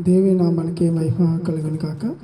దేవి నామానికి మహిమ కలుగును కాక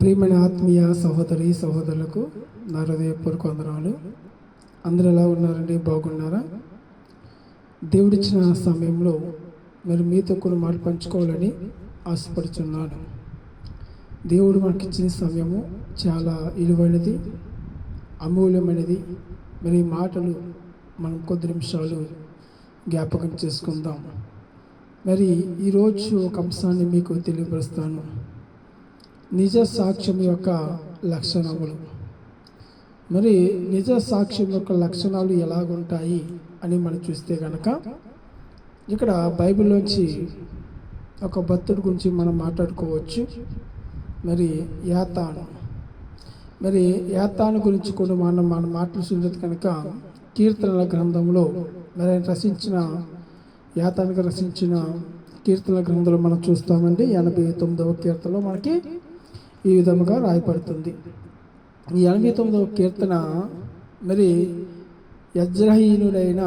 ప్రియమైన ఆత్మీయ సహోదరి సహోదరులకు నా హృదయపూర్వక వందనాలు. అందరూ ఎలా ఉన్నారండి? బాగున్నారా? దేవుడిచ్చిన సమయంలో మరి మీతో కొన్ని మాట పంచుకోవాలని ఆశపడుచున్నాను. దేవుడు మనకిచ్చిన సమయము చాలా విలువైనది అమూల్యమైనది. మరి మాటలు మనం కొద్ది నిమిషాలు జ్ఞాపకం చేసుకుందాం. మరి ఈరోజు ఒక అంశాన్ని మీకు తెలియపరుస్తాను. నిజ సాక్ష్యం యొక్క లక్షణములు. మరి నిజ సాక్ష్యం యొక్క లక్షణాలు ఎలాగుంటాయి అని మనం చూస్తే కనుక ఇక్కడ బైబిల్లోంచి ఒక భక్తుడి గురించి మనం మాట్లాడుకోవచ్చు. మరి యాతాను. మరి యాతాను గురించి కూడా మనం మనం మాట్లాడుతున్నది కనుక కీర్తనల గ్రంథంలో మరి ఆయన రచించిన యాతానికి రచించిన కీర్తన గ్రంథంలో మనం చూస్తామండి. ఎనభై తొమ్మిదవ కీర్తనలో మనకి ఈ విధముగా రాయపడుతుంది ఈ ఎనభై తొమ్మిదవ కీర్తన మరి యజ్రహీనుడైన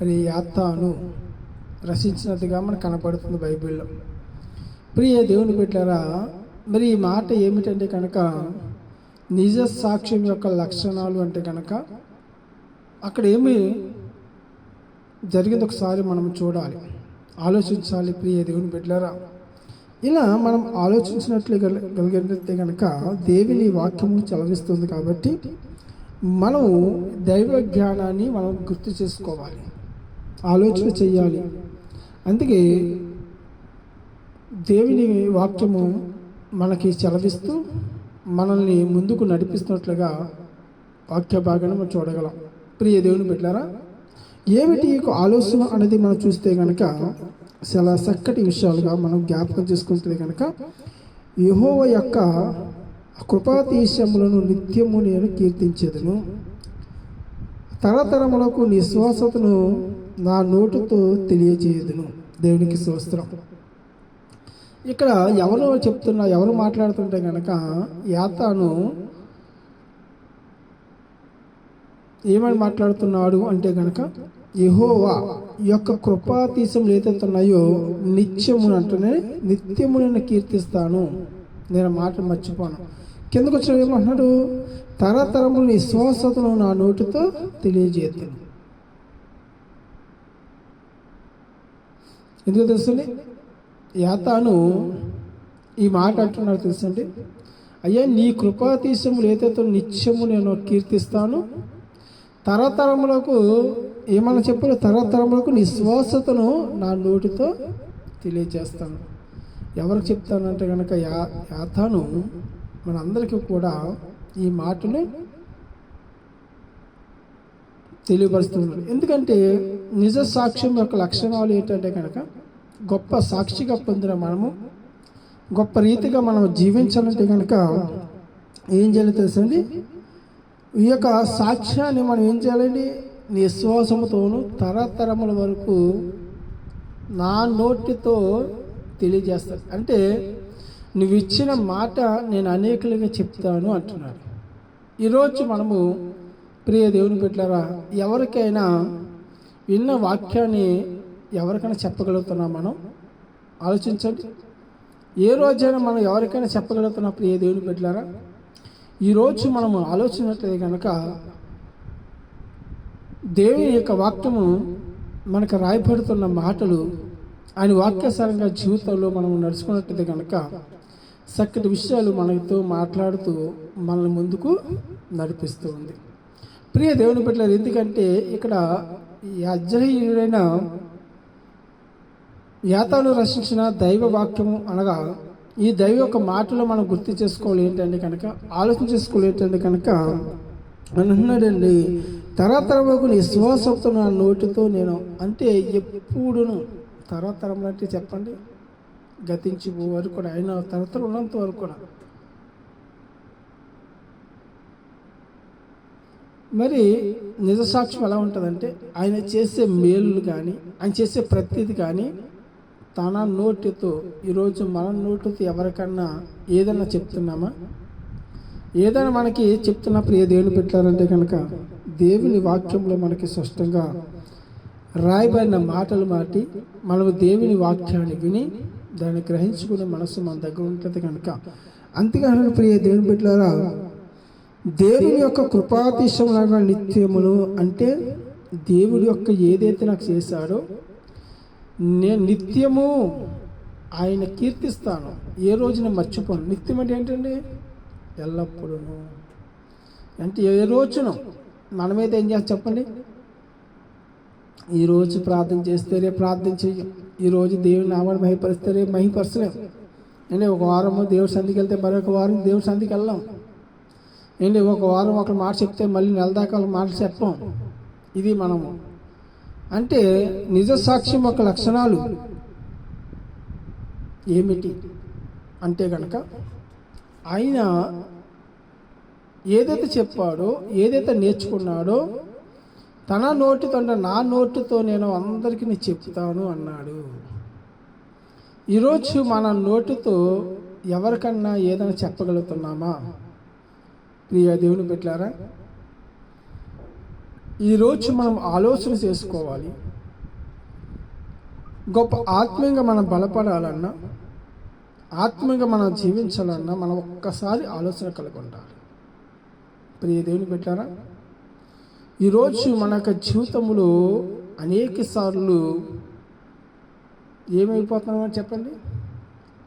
మరి యాత్తాను రచించినట్టుగా మనకు కనపడుతుంది బైబిల్లో. ప్రియ దేవుని పెట్టారా మరి ఈ మాట ఏమిటంటే కనుక నిజ సాక్ష్యం యొక్క లక్షణాలు అంటే కనుక అక్కడ ఏమి జరిగింది ఒకసారి మనం చూడాలి. ఆలోచించాలి ప్రియ దేవుని బిడ్డలారా. ఇలా మనం ఆలోచించినట్లు కలిగితే కనుక దేవుని వాక్యము చలవిస్తుంది కాబట్టి మనం దైవ జ్ఞానాన్ని మనం గుర్తు చేసుకోవాలి. ఆలోచన చేయాలి. అందుకే దేవుని వాక్యము మనకి చలవిస్తూ మనల్ని ముందుకు నడిపిస్తున్నట్లుగా వాక్య భాగాన్ని మనం చూడగలం. ప్రియ దేవుని పెట్టారా ఏమిటి ఈ ఆలోచన అనేది మనం చూస్తే కనుక చాలా చక్కటి విషయాలుగా మనం జ్ఞాపకం చేసుకుంటే కనుక యహోవ యొక్క కృపాతీశములను నిత్యము నేను కీర్తించేదను. తరతరములకు నిశ్వాసతను నా నోటుతో తెలియజేయదును దేవునికి స్తోత్రం. ఇక్కడ ఎవరు చెప్తున్నా ఎవరు మాట్లాడుతుంటే కనుక యాతను ఏమని మాట్లాడుతున్నాడు అంటే కనుక యహోవా యొక్క కృపాతీశములు ఏదైతున్నాయో నిత్యమును అంటూనే అంటేనే నిత్యము నేను కీర్తిస్తాను. నేను మాట మర్చిపోను. కిందకు వచ్చిన ఏమంటున్నాడు తరతరములు విశ్వాసతను నా నోటితో తెలియజేస్తాను ఎందుకు తెలుసండి? యాతాను ఈ మాట అంటున్నాడు తెలుసండి? అయ్యా నీ కృపాతీశములు ఏదైతే నిత్యము నేను కీర్తిస్తాను తరతరములకు ఏమన్నా చెప్పారు తరతరములకు నిశ్వాసతను నా నోటితో తెలియజేస్తాను. ఎవరికి చెప్తానంటే కనుక యా యాతను మనందరికీ కూడా ఈ మాటలు తెలియపరుస్తున్నాడు ఎందుకంటే నిజ సాక్ష్యం యొక్క లక్షణాలు ఏంటంటే కనుక గొప్ప సాక్షిగా పొందిన మనము గొప్ప రీతిగా మనం జీవించాలంటే కనుక ఏం చేయాలో తెలుసండి ఈ యొక్క సాక్ష్యాన్ని మనం ఏం చేయాలండి? నిశ్వాసముతోను తరతరముల వరకు నా నోటితో తెలియజేస్తాను అంటే నువ్వు ఇచ్చిన మాట నేను అనేకులుగా చెప్తాను అంటున్నాడు ఈరోజు మనము ప్రియ దేవుని పెట్టారా ఎవరికైనా విన్న వాక్యాన్ని ఎవరికైనా చెప్పగలుగుతున్నాం మనం? ఆలోచించండి. ఏ రోజైనా మనం ఎవరికైనా చెప్పగలుగుతున్నాం ప్రియ దేవుని పెట్టారా ఈరోజు మనము ఆలోచించినట్లయితే కనుక దేవుని యొక్క వాక్యము మనకు రాయబడుతున్న మాటలు ఆయన వాక్యసారంగా జీవితంలో మనం నడుచుకున్నట్లయితే కనుక చక్కటి విషయాలు మనతో మాట్లాడుతూ మనల్ని ముందుకు నడిపిస్తూ ఉంది. ప్రియ దేవుని పెట్టారు ఎందుకంటే ఇక్కడ అజ్రహీయుడైన యాతాను రచించిన దైవ వాక్యము అనగా ఈ దైవ యొక్క మాటలో మనం గుర్తు చేసుకోవాలి ఏంటంటే కనుక ఆలోచన చేసుకోవాలి ఏంటంటే కనుక అంటున్నాడండి తరతరములకు నిశ్వాసంతో నా నోటితో నేను అంటే ఎప్పుడును తరతరం అంటే చెప్పండి గతించి వరకు కూడా ఆయన తరతరం ఉన్నంత వరకు కూడా. మరి నిజసాక్ష్యం ఎలా ఉంటుందంటే ఆయన చేసే మేలులు కానీ ఆయన చేసే ప్రతిది కానీ తన నోటితో ఈరోజు మన నోటితో ఎవరికన్నా ఏదైనా చెప్తున్నామా? ఏదైనా మనకి చెప్తున్న ప్రియ దేవుని పెట్టారంటే కనుక దేవుని వాక్యంలో మనకి స్పష్టంగా రాయబడిన మాటలు మాటి మనము దేవుని వాక్యాన్ని విని దాన్ని గ్రహించుకునే మనసు మన దగ్గర ఉంటుంది కనుక. అంతేగాని ప్రియ దేవుని పెట్టారా దేవుని యొక్క కృపాతిశములాగా నిత్యములు అంటే దేవుడి యొక్క ఏదైతే నాకు చేశాడో నేను నిత్యము ఆయన కీర్తిస్తాను. ఏ రోజున మర్చిపోను. నిత్యం అంటే ఏంటండి? ఎల్లప్పుడూ అంటే ఏ రోజున? మనమైతే ఏం చేస్తాం చెప్పండి? ఈరోజు ప్రార్థన చేస్తే రేపు ప్రార్థన చేయం ఈరోజు దేవుని నామాన్ని మహిపరిస్తే రేపు మహిపరచలేం. ఏంటి ఒక వారము దేవుడి సంధికి వెళ్తే మరొక వారం దేవుడి సంధికి వెళ్ళాం. ఏంటి ఒక వారం ఒక మాట చెప్తే మళ్ళీ నెల దాకా మాట చెప్పాం. ఇది మనము. అంటే నిజ సాక్ష్యం యొక్క లక్షణాలు ఏమిటి? అంటే కనుక ఆయన ఏదైతే చెప్పాడో ఏదైతే నేర్చుకున్నాడో తన నోటితో నా నోటితో నేను అందరికీ నేను చెప్తాను అన్నాడు. ఈరోజు మన నోటితో ఎవరికన్నా ఏదైనా చెప్పగలుగుతున్నామా? ప్రియ దేవుని పెట్టారా ఈరోజు మనం ఆలోచన చేసుకోవాలి. గొప్ప ఆత్మీయంగా మనం బలపడాలన్నా ఆత్మీయంగా మనం జీవించాలన్నా మనం ఒక్కసారి ఆలోచన కలిగి ఉండాలి ప్రియ దేవుని పెట్టారా ఈరోజు మన యొక్క జీవితంలో అనేక సార్లు ఏమైపోతున్నామని చెప్పండి?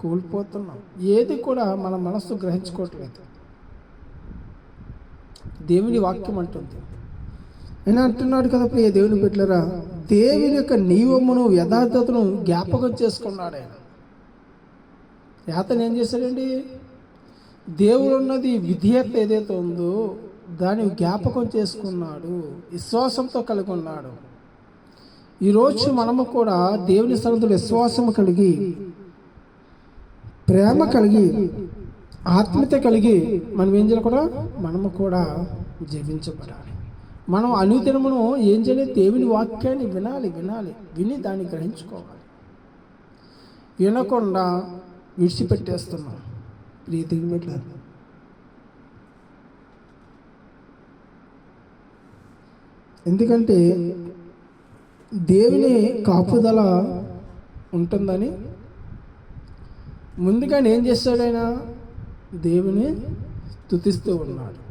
కోల్పోతున్నాం. ఏది కూడా మన మనస్సు గ్రహించుకోవట్లేదు. దేవుని వాక్యం అంటుంది ఆయన అంటున్నాడు కదా ప్రియ దేవుని బిడ్డలరా. దేవుని యొక్క నియమమును యథార్థతను జ్ఞాపకం చేసుకున్నాడు ఆయన. యాతను ఏం చేశాడండి? దేవుడు ఉన్నది విధేయత ఏదైతే ఉందో దాన్ని జ్ఞాపకం చేసుకున్నాడు. విశ్వాసంతో కలిగి ఉన్నాడు. ఈరోజు మనము కూడా దేవుని సన్నిధిలో విశ్వాసం కలిగి ప్రేమ కలిగి ఆత్మీయత కలిగి మనం ఏం చేయాలి కూడా? మనము కూడా జీవించబడాలి. మనం అనుదినమును ఏం చేయలేదు. దేవుని వాక్యాన్ని వినాలి వినాలి. విని దాన్ని గ్రహించుకోవాలి. వినకుండా విడిచిపెట్టేస్తున్నాం. ప్రీతి పెట్టలేదు ఎందుకంటే దేవుని కాపుదల ఉంటుందని ముందుగా ఏం చేస్తాడైనా దేవుని తుతిస్తూ ఉన్నాడు.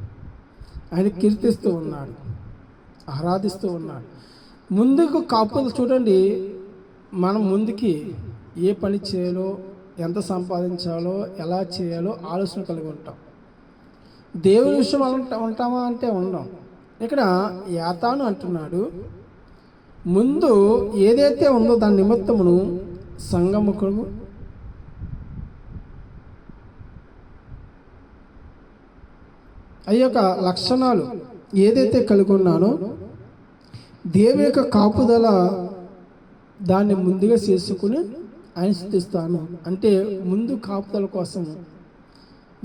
ఆయన కీర్తిస్తూ ఉన్నాడు. ఆరాధిస్తూ ఉన్నాడు. ముందుకు కాపులు చూడండి మనం ముందుకి ఏ పని చేయాలో ఎంత సంపాదించాలో ఎలా చేయాలో ఆలోచన కలిగి ఉంటాం. దేవుని విషయం ఉంటామా అంటే ఉండం. ఇక్కడ యాతాను అంటున్నాడు ముందు ఏదైతే ఉందో దాని నిమిత్తమును సంగముఖుడు అయ్యొక లక్షణాలు ఏదైతే కలిగి ఉన్నానో దేవి యొక్క కాపుదల దాన్ని ముందుగా చేసుకుని ఆయన స్థుతిస్తాను. అంటే ముందు కాపుదల కోసం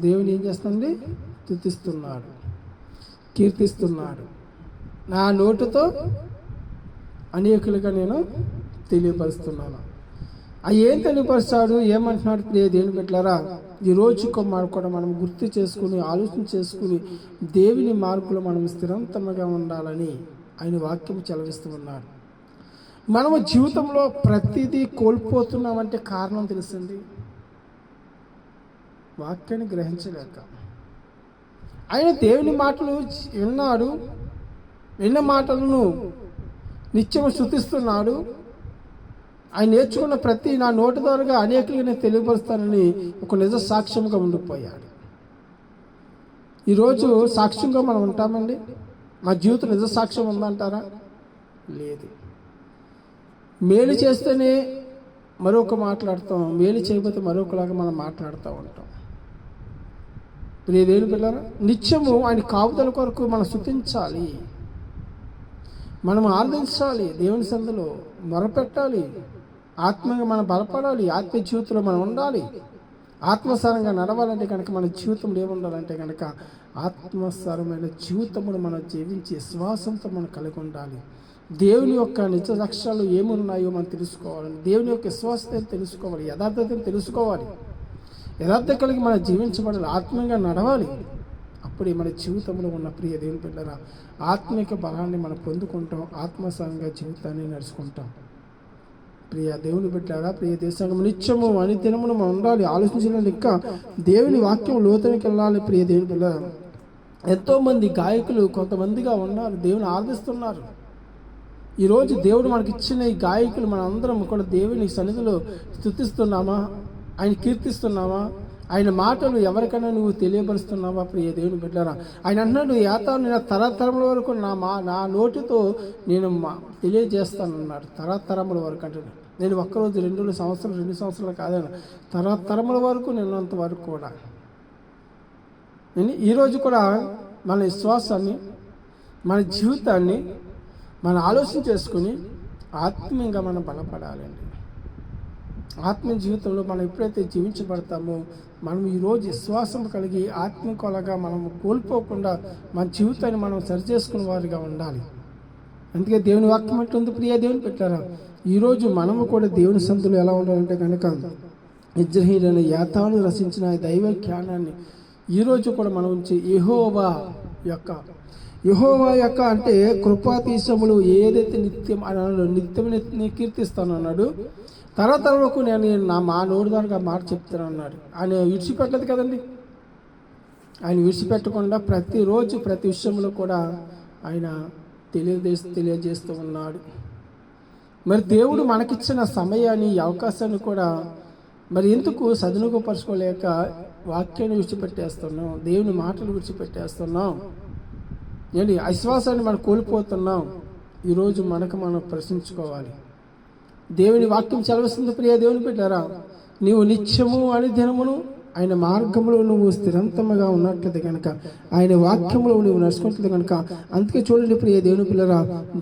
దేవుని ఏం చేస్తుంది స్థుతిస్తున్నాడు. కీర్తిస్తున్నాడు. నా నోటుతో అనేకులుగా నేను తెలియపరుస్తున్నాను. ఆ ఏం తెలియపరుస్తాడు? ఏమంటున్నాడు? ప్రియ దేవుని పెట్టారా ఈ రోజు కూడా మనం గుర్తు చేసుకుని ఆలోచన చేసుకుని దేవుని మార్పులు మనం స్థిరంతముగా ఉండాలని ఆయన వాక్యం చెలవిస్తూ ఉన్నాడు. మనము జీవితంలో ప్రతిదీ కోల్పోతున్నామంటే కారణం తెలిసింది? వాక్యాన్ని గ్రహించలేక. ఆయన దేవుని మాటలు విన్నాడు. విన్న మాటలను నిత్యం శృతిస్తున్నాడు. ఆయన నేర్చుకున్న ప్రతి నా నోటి ద్వారా అనేకులు నేను తెలియపరుస్తానని ఒక నిజ సాక్ష్యంగా ఉండిపోయాడు ఈరోజు సాక్ష్యంగా మనం ఉంటామండి? మా జీవితం నిజ సాక్ష్యం ఉందంటారా? లేదు. మేలు చేస్తేనే మరొక మాట్లాడతాం. మేలు చేయకపోతే మరొకలాగా మనం మాట్లాడుతూ ఉంటాం. ప్రియదేవుని పిల్లరా నిత్యము ఆయన కాపుదల కొరకు మనం శుతించాలి మనం ఆరాధించాలి. దేవుని సందులో మొరపెట్టాలి. ఆత్మగా మనం బలపడాలి ఆత్మ జీవితంలో మనం ఉండాలి. ఆత్మసారంగా నడవాలంటే కనుక మన జీవితంలో ఏముండాలంటే కనుక ఆత్మసారమైన జీవితమును మనం జీవించి శ్వాసంతో మనం కలిగి ఉండాలి. దేవుని యొక్క నిజ లక్ష్యాలు ఏమున్నాయో మనం తెలుసుకోవాలి దేవుని యొక్క విశ్వాసతను తెలుసుకోవాలి? యథార్థతను తెలుసుకోవాలి? యథార్థ కలిగి మనం జీవించబడాలి ఆత్మీయంగా నడవాలి. అప్పుడే మన జీవితంలో ఉన్న ప్రియ దేవుని బిడ్డరా ఆత్మిక బలాన్ని మనం పొందుకుంటాం ఆత్మసంగ జీవితాన్ని నడుచుకుంటాం. ప్రియ దేవుని బిడ్డారా ప్రియ దేశంగం నిత్యము అని దినమును మనం ఉండాలి ఆలోచించిన ఇంకా దేవుని వాక్యం లోతునికి వెళ్ళాలి ప్రియ దేవుని బిడ్డారా ఎంతోమంది గాయకులు కొంతమందిగా ఉన్నారు దేవుని ఆరాధిస్తున్నారు. ఈరోజు దేవుడు మనకి ఇచ్చిన ఈ గాయకులు మన అందరం కూడా దేవుని సన్నిధిలో స్థుతిస్తున్నామా? ఆయన కీర్తిస్తున్నామా? ఆయన మాటలు ఎవరికైనా నువ్వు తెలియపరుస్తున్నావా ప్రియ దేవుని బిడ్డరా? ఆయన అంటున్నాడు యాతాను నేను తరతరముల వరకు నా మా నా నోటితో నేను మా తెలియజేస్తానన్నాడు తరతరముల వరకు అంటాడు నేను ఒక్కరోజు రెండు సంవత్సరాలు రెండు సంవత్సరాలు కాదన్న తరతరముల వరకు నిన్నంత వరకు కూడా. నేను ఈరోజు కూడా మన విశ్వాసాన్ని మన జీవితాన్ని మన ఆలోచన చేసుకుని ఆత్మీయంగా మనం బలపడాలండి. ఆత్మీయ జీవితంలో మనం ఎప్పుడైతే జీవించబడతామో మనం ఈరోజు విశ్వాసం కలిగి ఆత్మీయకలగా మనం కోల్పోకుండా మన జీవితాన్ని మనం సరిచేసుకునే వారిగా ఉండాలి. అందుకే దేవుని వాక్యం అంటుంది ప్రియ దేవుని పెట్టారా? ఈరోజు మనము కూడా దేవుని సంతులు ఎలా ఉండాలంటే కనుక ఇజ్రహీలను యాతాను రచించిన దైవ జ్ఞానాన్ని ఈరోజు కూడా మనం ఉంచి యహోవా యొక్క యహోవా యొక్క అంటే కృపాతీశములు ఏదైతే నిత్యం అని అన్నాడు నిత్యం కీర్తిస్తాను అన్నాడు. తరతరకు నేను నా మా నోరు దానికి ఆ మాట చెప్తాను అన్నాడు. ఆయన విడిచిపెట్టలేదు కదండి. ఆయన విడిచిపెట్టకుండా ప్రతిరోజు ప్రతి విషయంలో కూడా ఆయన తెలియజేస్తూ తెలియజేస్తూ ఉన్నాడు. మరి దేవుడు మనకిచ్చిన సమయాన్ని ఈ అవకాశాన్ని కూడా మరి ఎందుకు సదునుగపరచుకోలేక వాక్యాన్ని విడిచిపెట్టేస్తున్నాం? దేవుని మాటలు విడిచిపెట్టేస్తున్నాం? ఏంటి? అవిశ్వాసాన్ని మనం కోల్పోతున్నాం? ఈరోజు మనకు మనం ప్రశ్నించుకోవాలి. దేవుని వాక్యం చదవస్తుంది ప్రియ దేవుని పెట్టారా నీవు నిత్యము అని దినమును ఆయన మార్గంలో నువ్వు స్థిరంతముగా ఉన్నట్లయితే కనుక ఆయన వాక్యంలో నువ్వు నడుచుకుంటుంది కనుక అందుకే చూడండి ప్రియ దేవుని పిల్లరా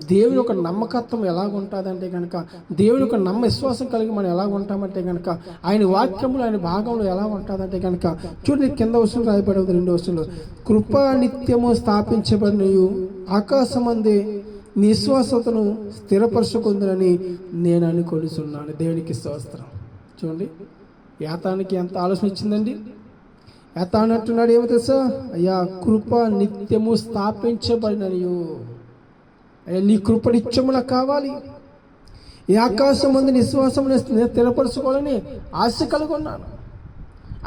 దేవుని యొక్క నమ్మకత్వం ఎలాగుంటుందంటే కనుక దేవుని యొక్క నమ్మ విశ్వాసం కలిగి మనం ఎలా ఉంటామంటే కనుక ఆయన వాక్యంలో ఆయన భాగంలో ఎలా ఉంటుందంటే కనుక చూడండి కింద వస్తువులు రాయబడి ఉంది రెండు వస్తువులు కృపా నిత్యము స్థాపించబడినయు ఆకాశమందే నిశ్వాసతను స్థిరపరచుకుందని నేను అనుకొనిస్తున్నాను దేవునికి స్తోత్రం. చూడండి యాతానికి ఎంత ఆలోచన ఇచ్చిందండి? యాతాను అంటున్నాడు ఏమో తెలుసా? అయ్యా కృప నిత్యము స్థాపించబడినయు అయ్యా నీ కృప నిత్యము నాకు కావాలి. ఈ ఆకాశం మంది నిశ్వాసం స్థిరపరచుకోవాలని ఆశ కలిగి ఉన్నాను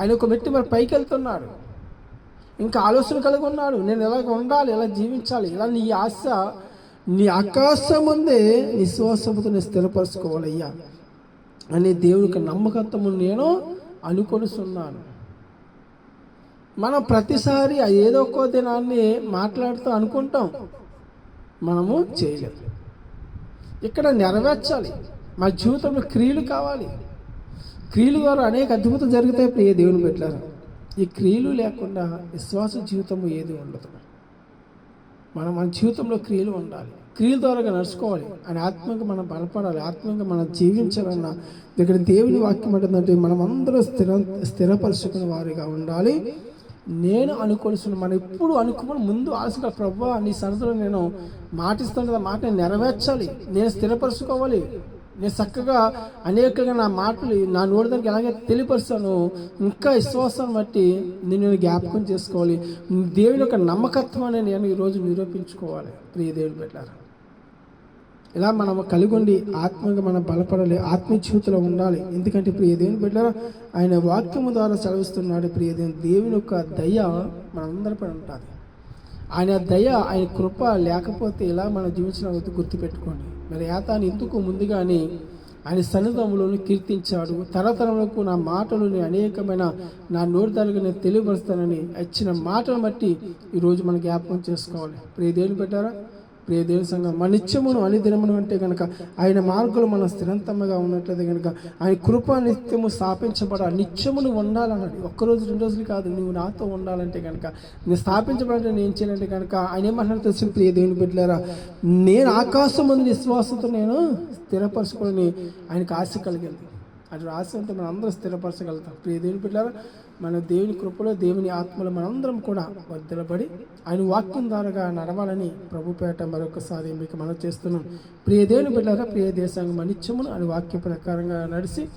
ఆయన ఒక మెట్టి మరి పైకి వెళ్తున్నాడు. ఇంకా ఆలోచన కలిగి ఉన్నాడు నేను ఎలాగ ఉండాలి ఎలా జీవించాలి ఇలా నీ ఆశ నీ ఆకాశం ముందే విశ్వాసముతో నేను స్థిరపరచుకోవాలయ్యా అనే దేవునికి నమ్మకత్వము నేను అనుకొనిస్తున్నాను మనం ప్రతిసారి ఏదో ఒక దినాన్ని మాట్లాడుతూ అనుకుంటాం. మనము చేయలేము ఇక్కడ నెరవేర్చాలి. మా జీవితంలో క్రియలు కావాలి. క్రియలు ద్వారా అనేక అద్భుతం జరుగుతాయి ప్రియ దేవుని పెట్టారు ఈ క్రియలు లేకుండా విశ్వాస జీవితము ఏది ఉండదు. మనం మన జీవితంలో క్రియలు ఉండాలి. క్రియల ద్వారా నడుచుకోవాలి. అని ఆత్మీయంగా మనం బలపడాలి. ఆత్మీయంగా మనం జీవించాలన్న ఇక్కడ దేవుని వాక్యం ఏంటంటే మనం అందరూ స్థిర స్థిరపరుచుకునే వారిగా ఉండాలి. నేను అనుకోవాల్సిన మనం ఎప్పుడు అనుకోమని ముందు ఆలోచన ప్రభు నీ సన్నిధిలో నేను మాటిస్తాను మాట నెరవేర్చాలి. నేను స్థిరపరచుకోవాలి. నేను చక్కగా అనేకంగా నా మాటలు నా నోటి దగ్గర ఎలాగైతే తెలియపరుస్తాను ఇంకా విశ్వాసాన్ని బట్టి నేను జ్ఞాపకం చేసుకోవాలి. దేవుని యొక్క నమ్మకత్వాన్ని నేను ఈరోజు నిరూపించుకోవాలి. ప్రియ దేవుడు పెట్టారు ఇలా మనం కలిగి ఉండి ఆత్మగా మనం బలపడాలి ఆత్మ జీవితంలో ఉండాలి. ఎందుకంటే ప్రియ దేవుని పెట్టారా ఆయన వాక్యము ద్వారా చదివిస్తున్నాడు ప్రియ దేవుని దేవుని యొక్క దయ మనందరిపై ఉంటుంది ఆయన దయ ఆయన కృప లేకపోతే ఇలా మనం జీవించిన గుర్తుపెట్టుకోండి. మరి యాతాన్ని ఎందుకు ముందుగానే ఆయన సన్నిధములను కీర్తించాడు? తరతరములకు నా మాటలు నేను అనేకమైన నా నోటి నేను తెలియపరుస్తానని ఇచ్చిన మాటను బట్టి ఈరోజు మనం జ్ఞాపకం చేసుకోవాలి. ఇప్పుడు దేవుని పెట్టారా ప్రియ దేవుని సంఘం మన నిత్యమును అనిదినమును అంటే కనుక ఆయన మార్గంలో మనం స్థిరంతముగా ఉన్నట్లయితే కనుక ఆయన కృప నిత్యము స్థాపించబడాలి నిత్యమును ఉండాలన్నాడు ఒక్కరోజు రెండు రోజులు కాదు నువ్వు నాతో ఉండాలంటే కనుక నువ్వు స్థాపించబడాలంటే నేను చేయాలంటే కనుక ఆయన ఏమన్నా తెలిసిన ప్రియ దేవుని బిడ్డలారా? నేను ఆకాశం ముందు విశ్వాసంతో నేను స్థిరపరచుకొని ఆయనకు ఆశ కలిగింది. అటు ఆశ ఉంటే మనం అందరం స్థిరపరచగలుగుతాం. ప్రియ దేవుని బిడ్డలారా మన దేవుని కృపలో దేవుని ఆత్మలో మనందరం కూడా వద్దలబడి ఆయన వాక్యం ద్వారా నడవాలని ప్రభుపేట మరొకసారి మీకు మనం చేస్తున్నాం. ప్రియ దేవుని బిడ్డారా ప్రియ దేశాంగం అనిత్యమును ఆయన వాక్య ప్రకారంగా నడిచి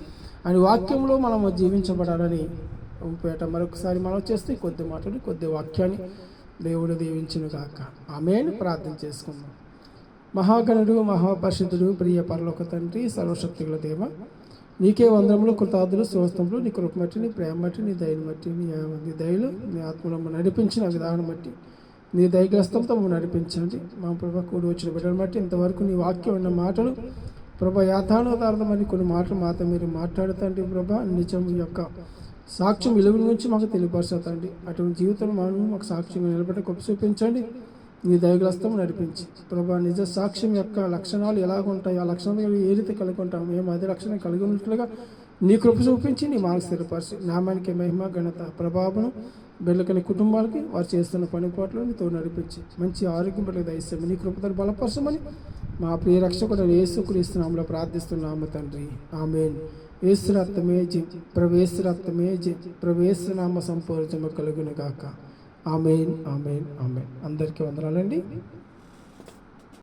ఆయన వాక్యంలో మనం జీవించబడాలని ప్రభుపేట మరొకసారి మనం చేస్తే కొద్ది మాటలు కొద్ది వాక్యాన్ని దేవుడు దీవించును కాక ఆమెను. ప్రార్థన చేసుకుందాం. మహాగణుడు మహాపరిషుద్ధుడు ప్రియ పరలోక తండ్రి సర్వశక్తుల దేవ నీకే వందరములు కృతార్థులు స్వస్థములు నీ కృప బట్టి నీ ప్రేమ బట్టి నీ దయని బట్టి నీ నీ దయలు నీ ఆత్మలను నడిపించిన విధానం బట్టి నీ దయగ్రస్తంతో మమ్మల్ని నడిపించండి. మా ప్రభా కూడి వచ్చిన బిడ్డను బట్టి ఇంతవరకు నీ వాక్యం ఉన్న మాటలు ప్రభా యాథానుదార్థమని కొన్ని మాటలు మాతో మీరు మాట్లాడుతండి ప్రభా. నిజం యొక్క సాక్ష్యం విలువ నుంచి మాకు తెలియపరచండి అటువంటి జీవితంలో మనం మాకు సాక్ష్యంగా నిలబడి గొప్ప చూపించండి. నీ దయగ్రస్తం నడిపించి. ప్రభా నిజ సాక్ష్యం యొక్క లక్షణాలు ఎలాగ ఉంటాయి ఆ లక్షణాలు ఏ రీతి కలిగి ఉంటాం మేము అదే లక్షణం కలిగి ఉన్నట్లుగా నీ కృప చూపించి నీ మాకు స్థిరపరిచి. నామానికి మహిమ ఘనత ప్రభావం బిడ్డలకని కుటుంబాలకి వారు చేస్తున్న పనిపాట్లు నీతో నడిపించి. మంచి ఆరోగ్యం బిడ్డలకు దయస్తాము నీ కృపతో బలపరచమని మా ప్రియ రక్షకుడు యేసుక్రీస్తునామలో ప్రార్థిస్తున్నాము తండ్రి. ఆమెన్. ఏసురత్నమే జి ప్రవేశరత్నమే జి ప్రవేశనామ సంపూర్ణము కలుగును గాక. Amen amen amen. అందరికీ వందనాలండి.